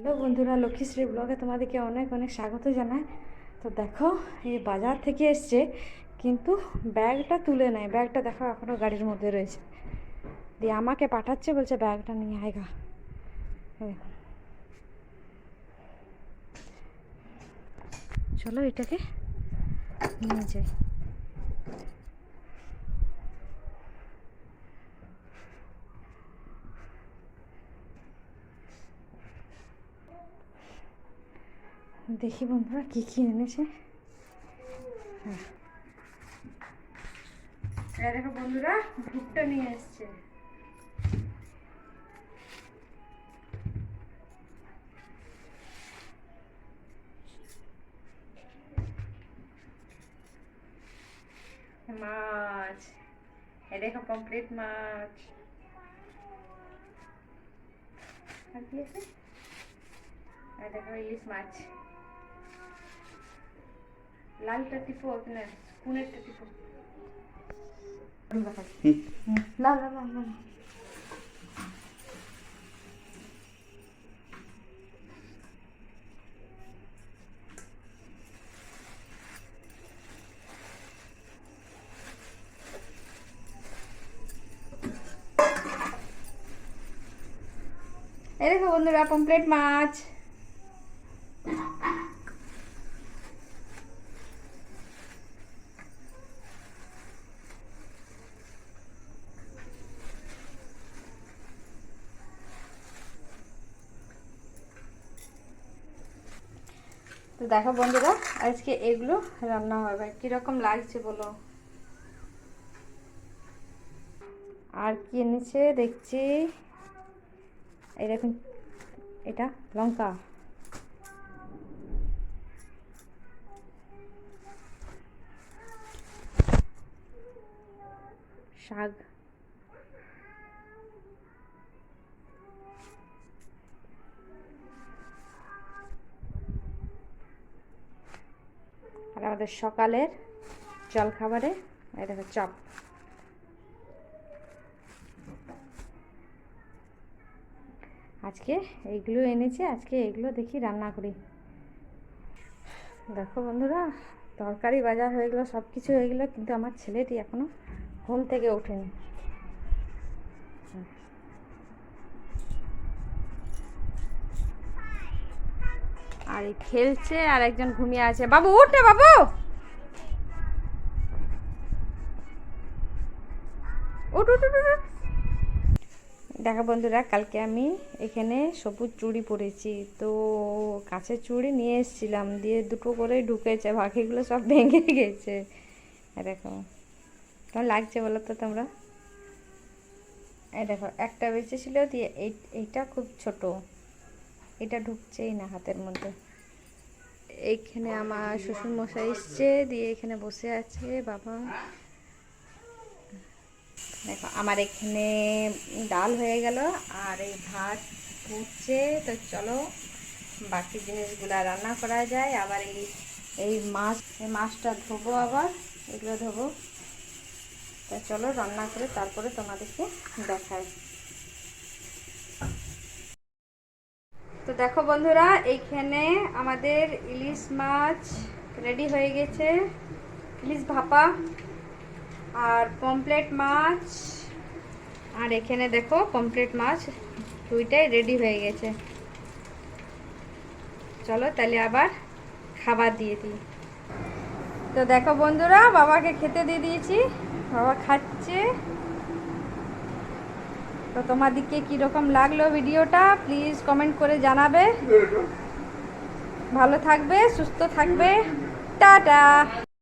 Hello বন্ধুরা লক্ষ্মীশ্রী ব্লগে তোমাদেরকে অনেক অনেক স্বাগত জানাই। তো দেখো, এই বাজার থেকে এসছে, কিন্তু ব্যাগটা তুলে নেয়। ব্যাগটা দেখো এখনও গাড়ির মধ্যে রয়েছে। দিয়ে আমাকে পাঠাচ্ছে, বলছে ব্যাগটা নিয়ে এই দেখো। চলো এটাকে নিয়ে যাই। দেখি বন্ধুরা কি কি এনেছে। হ্যাঁ। দেখো বন্ধুরা, ভুট্টা নিয়ে এসছে। মাছ। এই দেখো কমপ্লিট মাছ। আর কি আছে? এই দেখো ইলিশ মাছ। লালটা টিপো ওখানে স্পুনেরটা টিপো না না না না এই দেখো বন্ধুরা পমপ্লেট মাছ তো দেখো বন্ধুরা, আজকে এগুলো রান্না হবে। কীরকম লাগছে বলো? আর কি এনেছে? দেখছি। এরকম এটা লঙ্কা। শাক। আমাদের সকালের জল খাবারে এই দেখো চপ। আজকে এইগুলো এনেছে, আজকে এগুলো দেখি রান্না করি। দেখো বন্ধুরা, তরকারি বাজার হয়ে গেলো সব কিছু হয়ে গেলো, কিন্তু আমার ছেলেটি এখনও ঘুম থেকে ওঠেনি। আর খেলছে, আর একজন ঘুমিয়ে আছে। বাবু, উঠ না বাবু। দেখো বন্ধুরা, কালকে আমি এখানে সবুজ চুড়ি পরেছি। তো কাঁচের চুড়ি নিয়ে এসেছিলাম, দিয়ে দুটো করে ঢুকেছে, বাকিগুলো সব ভেঙে গেছে। দেখো, কেমন লাগছে বলো তো তোমরা? এই দেখো, একটা বেঁচেছিল, দিয়ে এই, এইটা খুব ছোট। এটা ঢুকছেই না হাতের মধ্যে। এইখানে আমার শ্বশুর মশাই এসছে, দিয়ে এখানে বসে আছে বাবা। দেখো, আমার এখানে ডাল হয়ে গেল আর এই ভাত ফুটছে তো চলো, বাকি জিনিসগুলো রান্না করা যায়। আবার এই এই মাছ, এই মাছটা ধোবো আবার, এগুলো ধোবো। তা চলো, রান্না করে তারপরে তোমাদেরকে দেখাই। তো দেখো বন্ধুরা, এইখানে আমাদের ইলিশ মাছ রেডি হয়ে গেছে। ইলিশ ভাপা আর পমপ্লেট মাছ। আর এখানে দেখো পমপ্লেট মাছ দুইটাই রেডি হয়ে গেছে। চলো তাহলে আবার খাবার দিয়ে দিই। তো দেখো বন্ধুরা, বাবাকে খেতে দিয়ে দিয়েছি। বাবা খাচ্ছে। তো তোমাদেরকে কীরকম লাগল ভিডিওটা? প্লিজ কমেন্ট করে জানাবে। ভালো থাকবে সুস্থ থাকবে। টাটা!